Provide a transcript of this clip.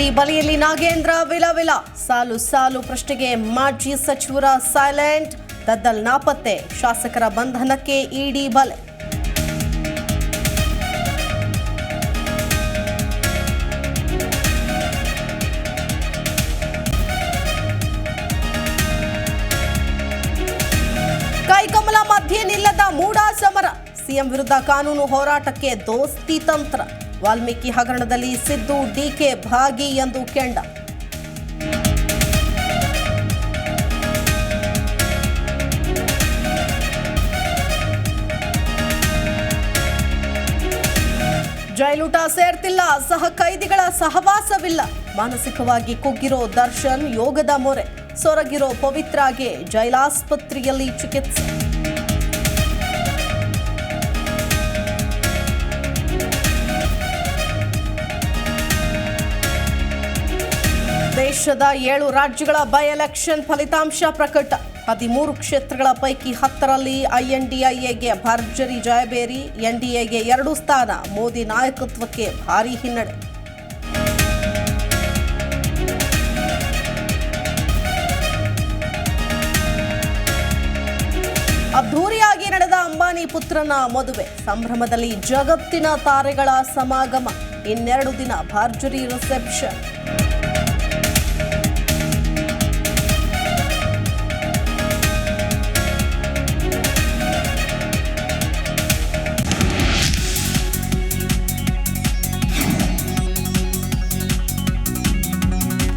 ಇಡಿ ಬಲಿಯಲ್ಲಿ ನಾಗೇಂದ್ರ ವಿಲವಿಲ ಸಾಲು ಸಾಲು ಪ್ರಶ್ನೆಗೆ ಮಾಜಿ ಸಚಿವರ ಸೈಲೆಂಟ್. ಗದ್ದಲ್ ನಾಪತ್ತೆ. ಶಾಸಕರ ಬಂಧನಕ್ಕೆ ಇಡಿ ಬಲೆ. ಕೈಕಮಲ ಮಧ್ಯೆ ನಿಲ್ಲದ ಮೂಡಾ ಸಮರ ಸಿಎಂ ವಿರುದ್ಧ ಕಾನೂನು ಹೋರಾಟಕ್ಕೆ ದೋಸ್ತಿ ತಂತ್ರ. ವಾಲ್ಮೀಕಿ ಹಗರಣದಲ್ಲಿ ಸಿದ್ದು ಡಿಕೆ ಭಾಗಿ ಎಂದು ಕೆಂಡ. ಜೈಲೂಟ ಸೇರ್ತಿಲ್ಲ, ಸಹ ಕೈದಿಗಳ ಸಹವಾಸವಿಲ್ಲ. ಮಾನಸಿಕವಾಗಿ ಕುಗ್ಗಿರೋ ದರ್ಶನ್ ಯೋಗದ ಮೊರೆ, ಸೊರಗಿರೋ ಪವಿತ್ರಾಗೆ ಜೈಲಾಸ್ಪತ್ರೆಯಲ್ಲಿ ಚಿಕಿತ್ಸೆ. ದೇಶದ ಏಳು ರಾಜ್ಯಗಳ ಬೈ ಎಲೆಕ್ಷನ್ ಫಲಿತಾಂಶ ಪ್ರಕಟ. ಹದಿಮೂರು ಕ್ಷೇತ್ರಗಳ ಪೈಕಿ ಹತ್ತರಲ್ಲಿ ಐಎನ್ಡಿಐಎಗೆ ಭರ್ಜರಿ ಜಯಬೇರಿ ಎನ್ಡಿಎಗೆ ಎರಡು ಸ್ಥಾನ, ಮೋದಿ ನಾಯಕತ್ವಕ್ಕೆ ಭಾರೀ ಹಿನ್ನಡೆ. ಅದ್ಧೂರಿಯಾಗಿ ನಡೆದ ಅಂಬಾನಿ ಪುತ್ರನ ಮದುವೆ, ಸಂಭ್ರಮದಲ್ಲಿ ಜಗತ್ತಿನ ತಾರೆಗಳ ಸಮಾಗಮ, ಇನ್ನೆರಡು ದಿನ ಭರ್ಜರಿ ರಿಸೆಪ್ಷನ್.